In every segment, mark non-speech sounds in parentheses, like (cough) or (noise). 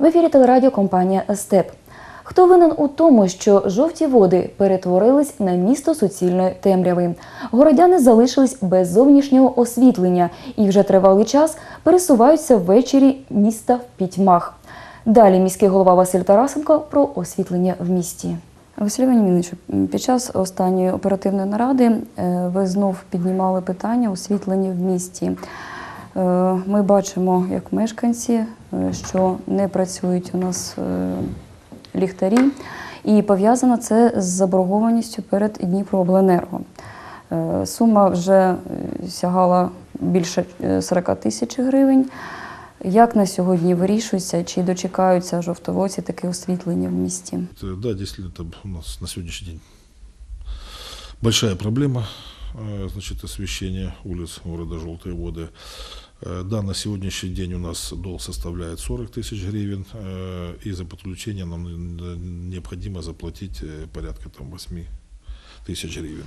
В ефірі телерадіокомпанія Степ. Хто винен у тому, що жовті води перетворились на місто суцільної темряви? Городяни залишились без зовнішнього освітлення і вже тривалий час пересуваються ввечері міста в пітьмах. Далі міський голова Василь Тарасенко про освітлення в місті. Василь Венімінович, під час останньої оперативної наради е, ви знов піднімали питання освітлення в місті. Е, Ми бачимо, як мешканці, що не працюють у нас е, ліхтарі, і пов'язано це з заборгованістю перед Дніпрообленерго. Е, Сума вже е, сягала більше е, 40 тисяч гривень. Як на сьогодні вирішується, чи дочекаються жовтоводці таке освітлення в місті? Это, Да, действительно, это у нас на сегодняшний день большая проблема, э, значит, освещения улиц города Желтые воды. Э, Да, на сегодняшний день у нас долг составляет 40 тысяч гривен, э, и за подключение нам необходимо заплатить э, порядка там 8 тысяч гривен.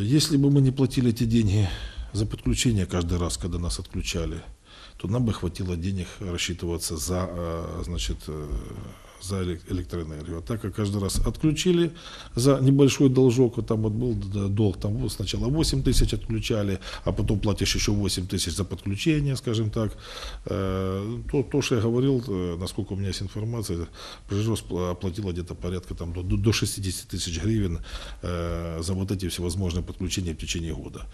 Если бы мы не платили эти деньги за подключение каждый раз, когда нас отключали, то нам бы хватило денег рассчитываться за, значит, за элек- электроэнергию. А так как каждый раз отключили за небольшой должок, вот там вот был долг, там сначала 8 тысяч отключали, а потом платишь еще 8 тысяч за подключение, скажем так. Э, То, то что я говорил, э, насколько у меня есть информация, Прижос оплатила где-то порядка там, до, до 60 тысяч гривен э, за вот эти всевозможные подключения в течение года.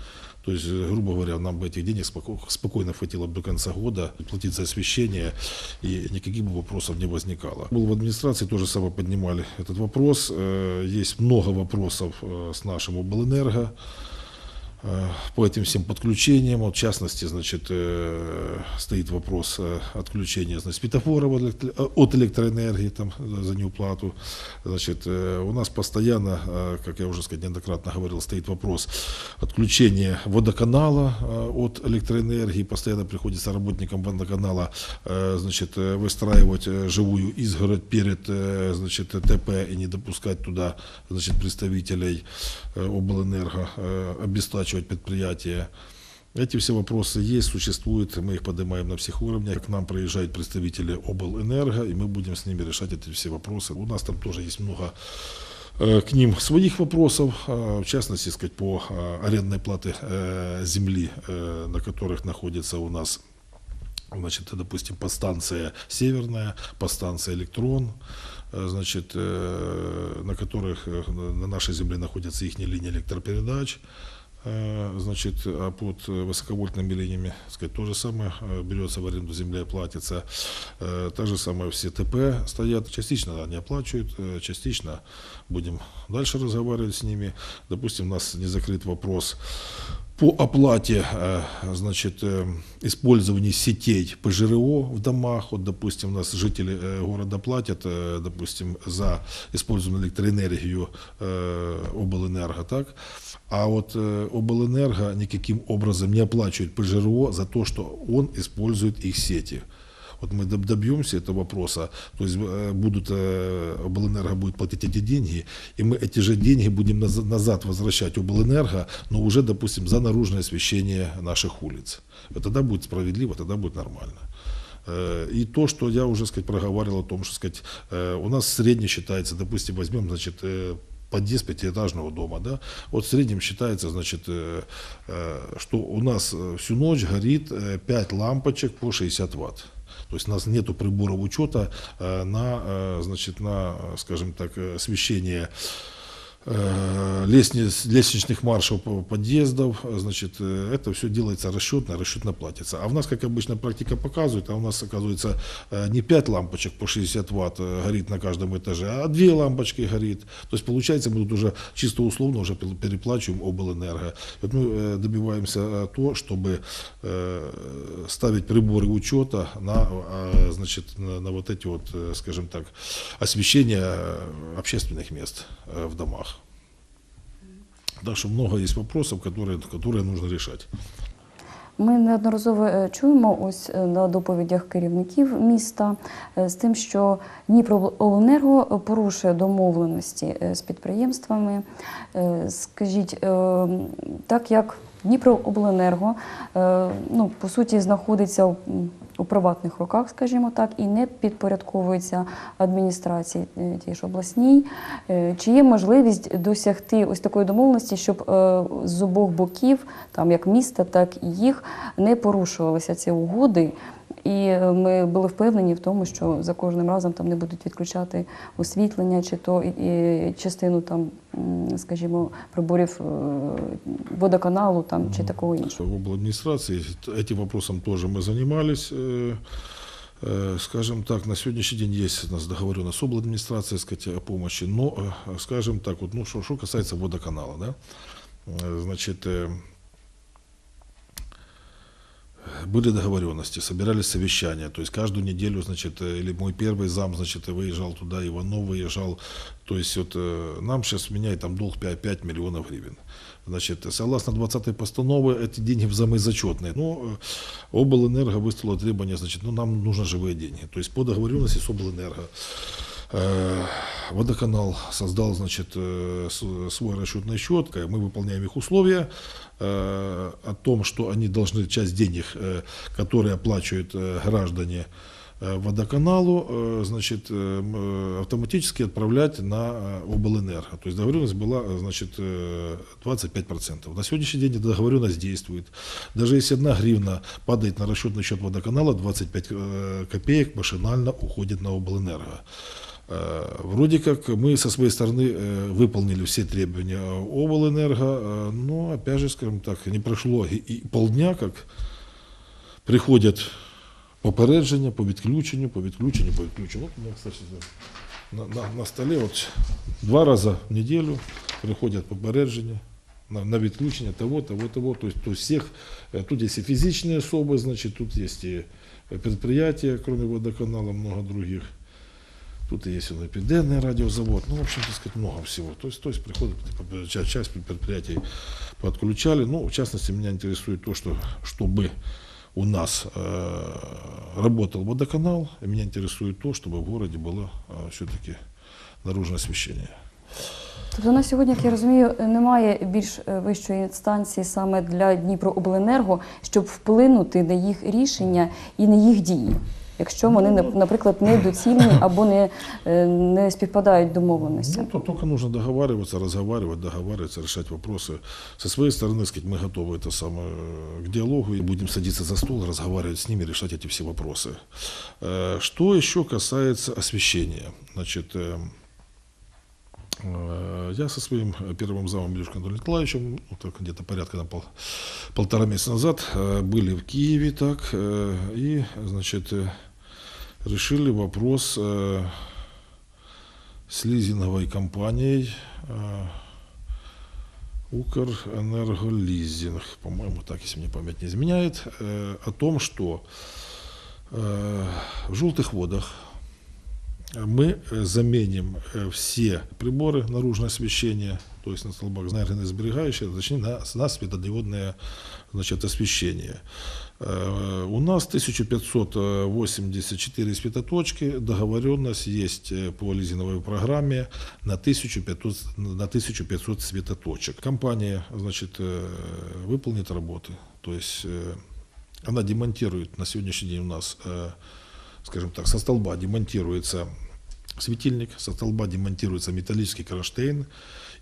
То есть, грубо говоря, нам бы этих денег споко- спокойно хватило бы до конца года платить за освещение, и никаких бы вопросов не возникало. Был администрации, тоже самое поднимали этот вопрос. Есть много вопросов с нашим облэнерго по этим всем подключениям. Вот, в частности, значит, э, стоит вопрос э, отключения значит, светофоров э, от электроэнергии там, за- неуплату. Значит, э, у нас постоянно, э, как я уже сказать, неоднократно говорил, стоит вопрос отключения водоканала э, от электроэнергии. Постоянно приходится работникам водоканала э, значит, э, выстраивать э, живую изгородь перед э, значит, ТП и не допускать туда значит, представителей э, облэнерго, обестачивать предприятия. Эти все вопросы есть, существуют, мы их поднимаем на всех уровнях. К нам приезжают представители облэнерго, и мы будем с ними решать эти все вопросы. У нас там тоже есть много э, к ним своих вопросов, э, в частности, сказать, по э, арендной плате э, земли, э, на которых находится у нас Значит, допустим, подстанция «Северная», подстанция «Электрон», значит, на которых на нашей земле находятся их линии электропередач, значит, а под э, высоковольтными линиями, сказать, то же самое э, берется в аренду земля платится. Э, Так же самое все ТП стоят, частично они оплачивают, э, частично будем дальше разговаривать с ними. Допустим, у нас не закрыт вопрос по оплате э, значит, э, использования сетей ПЖРО в домах, вот, допустим, у нас жители э, города платят, э, допустим, за использованную электроэнергию э, облэнерго, так? А вот э, облэнерго никаким образом не оплачивает ПЖРО за то, что он использует их сети. Вот мы доб- добьемся этого вопроса, то есть э, будут, э, облэнерго будет платить эти деньги, и мы эти же деньги будем наз- назад возвращать облэнерго, но уже, допустим, за наружное освещение наших улиц. Вот тогда будет справедливо, тогда будет нормально. Э, И то, что я уже сказать, проговаривал о том, что сказать, у нас средний считается, допустим, возьмем, значит, подъезд пятиэтажного дома, да, вот в среднем считается, значит, что у нас всю ночь горит э, 5 лампочек по 60 ватт. То есть у нас нету приборов учета э, на, э, значит, на, э, скажем так, освещение лестниц, лестничных маршев по- подъездов, э, значит, э, это все делается расчетно, расчетно платится. А у нас, как обычно, практика показывает, а у нас, оказывается, э, не 5 лампочек по 60 ватт э, горит на каждом этаже, а 2 лампочки горит. То есть, получается, мы тут уже чисто условно уже переплачиваем облэнерго. Вот мы э, добиваемся э, то, чтобы э, ставить приборы учета на, э, значит, на, вот эти вот, э, скажем так, освещение э, общественных мест э, в домах. Так що много є вопросов, которые нужно решать. Ми неодноразово е, чуємо ось е, на доповідях керівників міста е, з тим, що Дніпрообленерго порушує домовленості з підприємствами. Скажіть, е, так як Дніпрообленерго, е, ну, по суті, знаходиться у, приватних руках, скажімо так, і не підпорядковується адміністрації е, тієї ж обласній. Е, Чи є можливість досягти ось такої домовленості, щоб з обох боків, там як міста, так і їх, не порушувалися ці угоди? І е, ми були впевнені в тому, що за кожним разом там не будуть відключати освітлення, чи то і, і частину там, м, скажімо, приборів е, водоканалу там чи такого іншого. В обладминистрации этим вопросом тоже мы занимались. Э, э, Скажем так, на сегодняшний день есть у нас договоренность с обладминистрацией сказать, о помощи, но, э, скажем так, вот, ну, что, что касается водоканала, да, э, значит, э, были договоренности, собирались совещания, то есть каждую неделю, значит, э, или мой первый зам, значит, выезжал туда, Иванов выезжал, то есть вот э, нам сейчас меняет там долг 5, 5 миллионов гривен. Значит, согласно 20-й постановы, эти деньги в замы зачетные. Но э, облэнерго выставила требование, значит, ну нам нужны живые деньги. То есть по договоренности с облэнерго водоканал создал, значит, э, свой расчетный счет, мы выполняем их условия э, о том, что они должны часть денег, э, которые оплачивают э, граждане э, водоканалу, э, значит, э, э, автоматически отправлять на э, облэнерго. То есть договоренность была, э, значит, э, 25%. На сегодняшний день эта договоренность действует. Даже если одна гривна падает на расчетный счет водоканала, 25 э, копеек машинально уходит на облэнерго. Э, Вроде как мы со своей стороны э, выполнили все требования облэнерго, э, но опять же, скажем так, не прошло и, и полдня, как приходять попередження по відключенню, по відключенню, по відключенню. От у мене, кстати, на, на, на столі от два рази в неділю приходять попередження на, на відключення того, того, того. То есть, то есть всех, э, тут есть и физичные особы, значит, тут есть и предприятия, кроме водоканала, много других. Тут и есть он и пиденный радиозавод, ну, в общем, так сказать, много всего. То есть, то есть приходит, типа, часть, часть предприятий подключали. Ну, в частности, меня интересует то, что, чтобы у нас э, работал водоканал, и меня интересует то, чтобы в городе было э, все-таки наружное освещение. Тобто на сьогодні, як я розумію, немає більш е, вищої інстанції саме для Дніпрообленерго, щоб вплинути на їх рішення і на їх дії, якщо вони, нап- наприклад, недоцільні (coughs) або не, е, не співпадають домовленості. Ну, то только нужно договариваться, разговаривать, договариваться, решать вопросы. Со своей стороны, сказать, мы готовы это самое, э, к диалогу и будем садиться за стол, разговаривать с ними, решать эти все вопросы. Э, Что еще касается освещения? Значит, э, э, я со своим первым замом Илюшкой Анатолием Николаевичем, ну, так где-то порядка на пол- полтора месяца назад, э, были в Киеве так, э, и, значит, э, решили вопрос э, с лизинговой компанией э, Укрэнерголизинг, по-моему, так, если мне память не изменяет, э, о том, что в желтых водах мы э, заменим э, все приборы наружное освещение, то есть на столбах энергосберегающие, точнее на, на светодиодное значит, освещение. Э, У нас 1584 светоточки, договоренность есть по лизинговой программе на 1500, на 1500 светоточек. Компания значит, выполнит работы, то есть она демонтирует на сегодняшний день у нас, скажем так, со столба демонтируется светильник, со столба демонтируется металлический кронштейн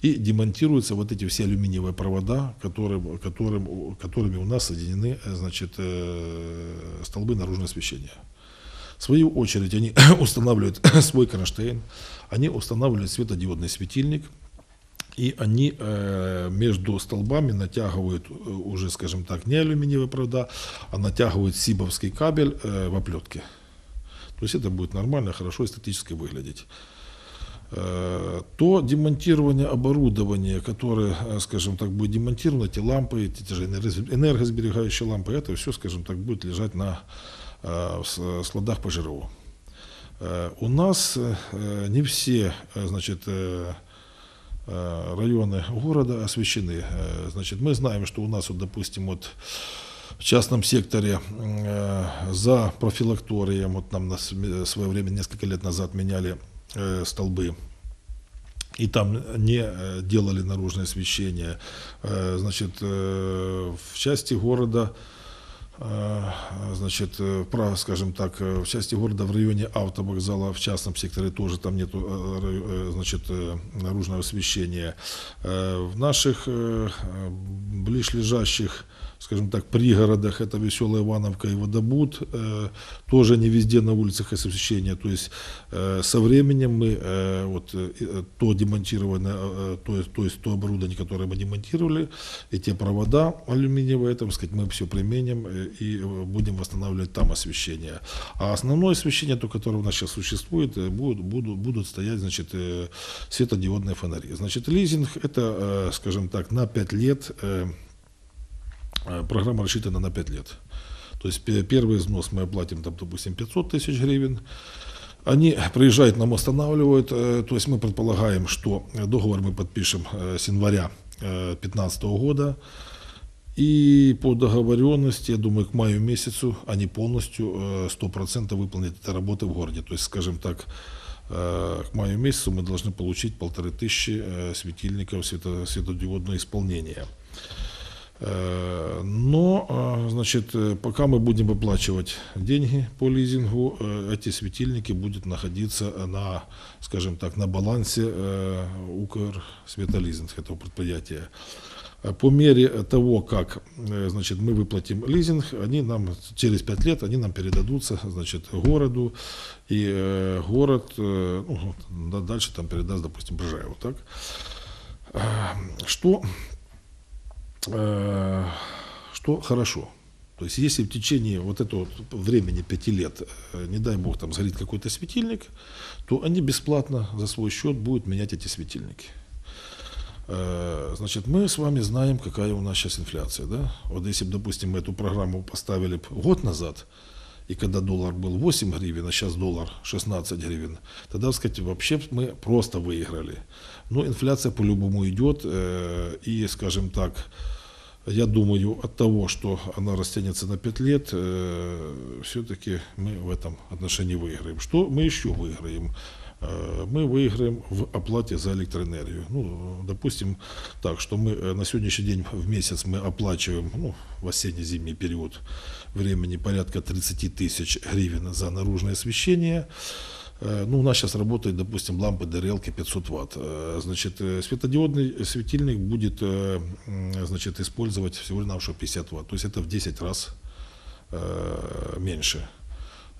и демонтируются вот эти все алюминиевые провода, которые, которым, которыми у нас соединены э, значит, э, столбы наружного освещения. В свою очередь они (coughs) устанавливают (coughs) свой кронштейн, они устанавливают светодиодный светильник, и они э, между столбами натягивают э, уже, скажем так, не алюминиевые провода, а натягивают сибовский кабель э, в оплетке. То есть это будет нормально, хорошо эстетически выглядеть. Э, То демонтирование оборудования, которое, э, скажем так, будет демонтировано, эти лампы, эти же энергос- энергосберегающие лампы, это все, скажем так, будет лежать на э, складах по ЖРУ. Э, У нас не все, значит, районы города освещены. Значит, мы знаем, что у нас, вот, допустим, вот в частном секторе э, за профилакторием, вот нам на свое время, несколько лет назад меняли э, столбы и там не э, делали наружное освещение. Э, Значит, э, в части города, значит, право, скажем так, в части города в районе автовокзала, в частном секторе тоже там э, значит, наружного освещения. В наших ближлежащих скажем так, пригородах, это Веселая Ивановка и Водобуд, э, тоже не везде на улицах освещение. То есть э, со временем мы э, вот, э, э, то демонтированное, э, то, есть- то есть то оборудование, которое мы демонтировали, и те провода алюминиевые, там, сказать, мы все применим э, и э, будем восстанавливать там освещение. А основное освещение, то, которое у нас сейчас существует, э, будут, будут, будут стоять, значит, э, светодиодные фонари. Значит, лизинг это, э, скажем так, на 5 лет э, Э, Программа рассчитана на 5 лет. То есть пе- первый взнос мы оплатим, там, допустим, 500 тысяч гривен. Они приезжают, нам останавливают. э, То есть мы предполагаем, что э, договор мы подпишем э, с января 2015 года. И по договоренности, я думаю, к маю месяцу они полностью э, 100% выполнят эти работы в городе. То есть, скажем так, э, к маю месяцу мы должны получить полторы тысячи э, светильников свето- светодиодного исполнения. Э, Но, э, значит, э, пока мы будем выплачивать деньги по лизингу, э, эти светильники будут находиться на, скажем так, на балансе Укр Светолизинг этого предприятия. По мере того, как значит, мы выплатим лизинг, они нам через 5 лет они нам передадутся значит, городу, и город ну, дальше там передаст, допустим, Бржаеву. Так? Что что хорошо. То есть если в течение вот этого времени пяти лет, э, не дай бог, там сгорит какой-то светильник, то они бесплатно за свой счет будут менять эти светильники. Э, Значит, мы с вами знаем, какая у нас сейчас инфляция. Да? Вот если бы, допустим, мы эту программу поставили год назад, и когда доллар был 8 гривен, а сейчас доллар 16 гривен, тогда, сказать, вообще мы просто выиграли. Но инфляция по-любому идет, э, и, скажем так, я думаю, от того, что она растянется на 5 лет, все-таки мы в этом отношении выиграем. Что мы еще выиграем? Э, Мы выиграем в оплате за электроэнергию. Ну, допустим, так, что мы э, на сегодняшний день в месяц мы оплачиваем ну, в осенне-зимний период времени порядка 30 тысяч гривен за наружное освещение. Э, Ну, у нас сейчас работает, допустим, лампы ДРЛки 500 ватт. Значит, светодиодный светильник будет, значит, использовать всего-навсего 50 ватт. То есть это в 10 раз меньше.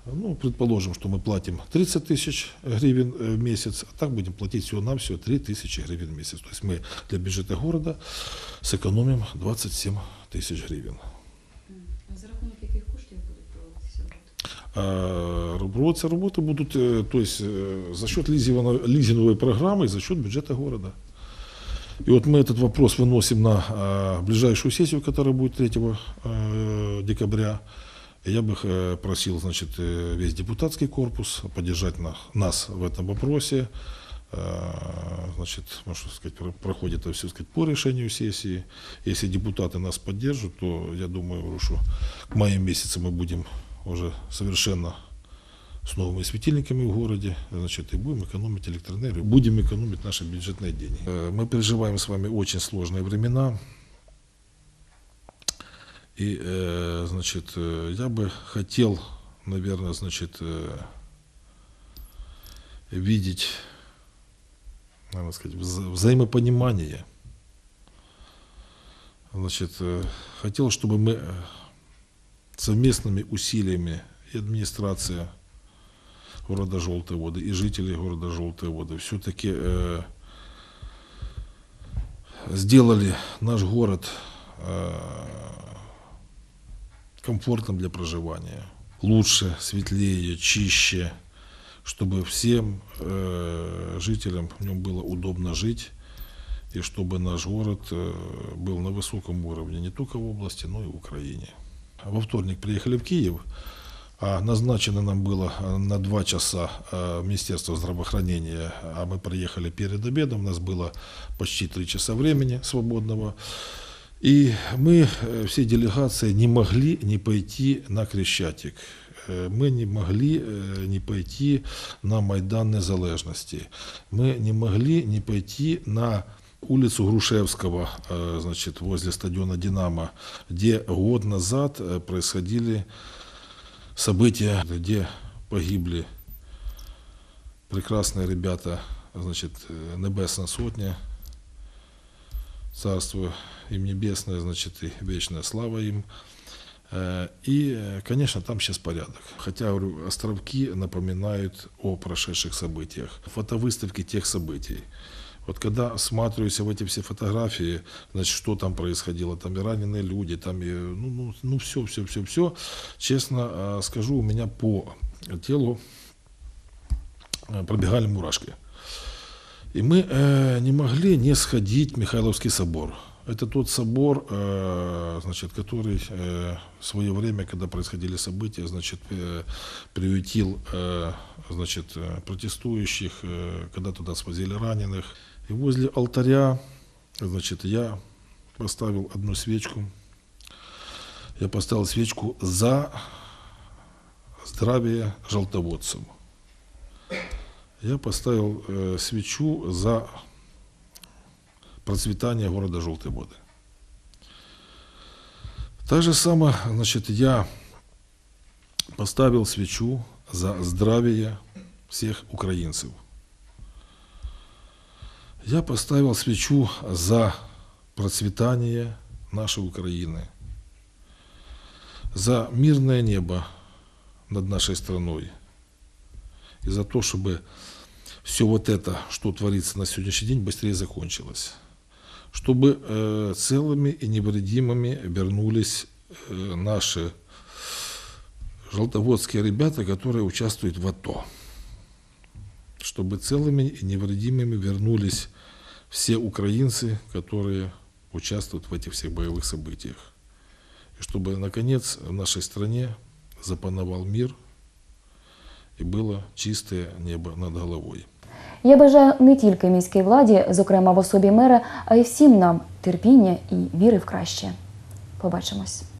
Ну, предположим, что мы платим 30 тысяч гривен э, в месяц, а так будем платить всего-навсего 3 тысячи гривен в месяц. То есть мы для бюджета города сэкономим 27 тысяч гривен. А за рахунок яких коштів будуть проводитися роботи? А, Проводятся работы будут, э, то есть э, за счет лизинговой, лизинговой программы и за счет бюджета города. И вот мы этот вопрос выносим на а, ближайшую сессию, которая будет 3 э, декабря. Я бы э, просил, значит, э, весь депутатский корпус поддержать на- нас в этом вопросе. Э, Значит, можно сказать, про- проходит это все сказать, по решению сессии. Если депутаты нас поддержат, то я думаю, что к маю месяца мы будем уже совершенно с новыми светильниками в городе, значит, и будем экономить электроэнергию, будем экономить наши бюджетные деньги. Мы переживаем с вами очень сложные времена. И, э, значит, э, я бы хотел, наверное, значит, э, видеть, надо сказать, вза- взаимопонимание. Значит, э, хотел, чтобы мы э, совместными усилиями и администрация города Желтые воды, и жители города Желтые воды все-таки э, сделали наш город э, комфортным для проживания, лучше, светлее, чище, чтобы всем э, жителям в нем было удобно жить, и чтобы наш город э, был на высоком уровне не только в области, но и в Украине. Во вторник приехали в Киев, а назначено нам было э, на два часа э, Министерство здравоохранения, а мы приехали перед обедом, у нас было почти три часа времени свободного. И мы, э, все делегации, не могли не пойти на Крещатик. э, мы не могли э, не пойти на Майдан Незалежности. Мы не могли не пойти на улицу Грушевского, значит, возле стадиона «Динамо», где год назад происходили события, где погибли прекрасные ребята, значит, Небесная Сотня, Царство им небесное, значит, и вечная слава им. Э, И, э, конечно, там сейчас порядок. Хотя, говорю, островки напоминают о прошедших событиях. Фотовыставки тех событий. Вот когда осматриваюсь в эти все фотографии, значит, что там происходило, там и раненые люди, там и, ну, ну, ну все, все, все, все. Честно э, скажу, у меня по телу пробегали мурашки. И мы э, не могли не сходить в Михайловский собор. Это тот собор, э, значит, который э, в свое время, когда происходили события, значит, э, приютил э, значит, э, протестующих, э, когда туда свозили раненых. И возле алтаря, значит, я поставил одну свечку. Я поставил свечку за здравие желтоводцев. Я поставил э, свечу за процветание города Желтые воды. Так же самое, значит, я поставил свечу за здравие всех украинцев. Я поставил свечу за процветание нашей Украины, за мирное небо над нашей страной и за то, чтобы все вот это, что творится на сегодняшний день, быстрее закончилось. Чтобы э, целыми и невредимыми вернулись э, наши желтоводские ребята, которые участвуют в АТО. Чтобы целыми и невредимыми вернулись все украинцы, которые участвуют в этих всех боевых событиях. И чтобы, наконец, в нашей стране запановал мир і було чисте небо над головою. Я бажаю не тільки міській владі, зокрема в особі мера, а й всім нам терпіння і віри в краще. Побачимось.